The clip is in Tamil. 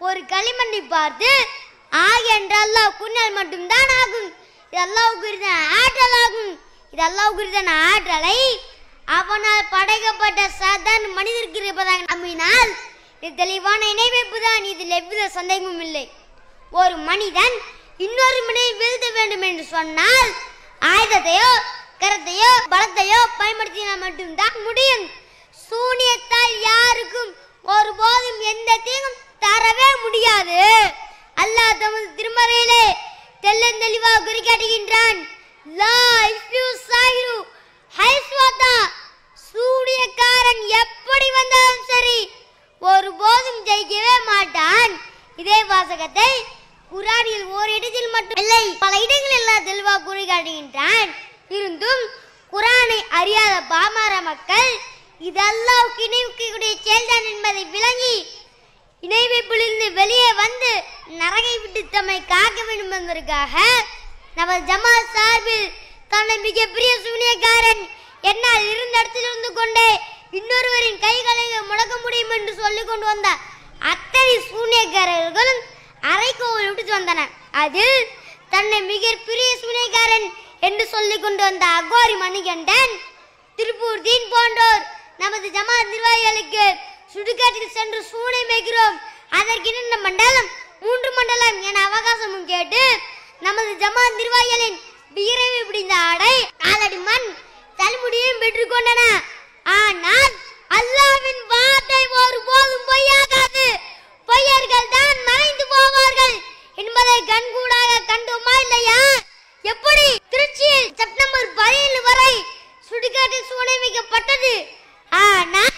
ஒரு களிமண்ணை பார்த்து ஆகி என்றால் அல்லாஹ் மட்டும்தான் ஆகும். இது அல்லாஹ்வுக்கு ஆற்றல் ஆகும். இது அல்லாஹ்வுக்கு ஆற்றலை அவனால் படைக்கப்பட்ட சாதாரண மனிதருக்கு இருப்பதாக நம்பினால் இது தெளிவான இணைவைப்பு தான். இதில் எவ்வித சந்தேகமும் இல்லை. ஒரு மனிதன் இன்னொரு மனிதனை வீழ்த்த வேண்டும் என்று சொன்னால் ஆயுதத்தையோ கரத்தையோ பலத்தையோ பயன்படுத்தினால் மட்டும்தான் முடியும். சூனியத்தால் அல்லாஹ் தமது திருமறையிலே தெள்ளந்தெளிவாக குறிக்காட்டுகின்றான் லா இஃப்யூ சாயிரு ஹைஸ்வாதா சூனியக்காரன் எப்படி வந்தாலும் சரி ஒருபோதும் ஜெயிக்கவே மாட்டான். இதே வாசகத்தை குரானில் ஓர் இடத்தில் மட்டும் இல்லை பல இடங்களில் எல்லாம் தெளிவாக குறிக்காட்டுகின்றான் இருந்தும் குரானை அறியாத பாமர மக்கள் இதெல்லாம் இணைவுக்குடைய செயல்தான் என்பதை விட்டு தம்மை காக்க வேண்டும் என்பதற்காக நமது ஜமாத் சார்பில் தன்னை மிகப்பெரிய சூனியக்காரன் என்னால் இருந்த இடத்தில் இருந்து கொண்டே இன்னொருவரின் கைகளை முடக்க முடியும் என்று சொல்லிக் கொண்டு வந்த அத்தனை சூனியக்காரர்களும் அரைக்கோவில் விட்டு வந்தன அதில் தன்னை மிகப்பெரிய சூனியக்காரன் என்று சொல்லிக் கொண்டு வந்த அகோரி மணிகண்டன் திருப்பூர் தீன் போன்றோர் நமது ஜமாத் நிர்வாகிகளுக்கு சுடுகாட்டில் சென்று சூனை மேய்கிறோம் அதற்கு மண்டலம்? கோலம் தான் மறைந்து போவார்கள். என்பதை கண்கூடாக கண்டோமா இல்லையா? எப்படி? திருச்சியில் செப்டம்பர் பதினேழு வரை சுடுகாட்டு சூழல் வைக்கப்பட்டது ஆனால்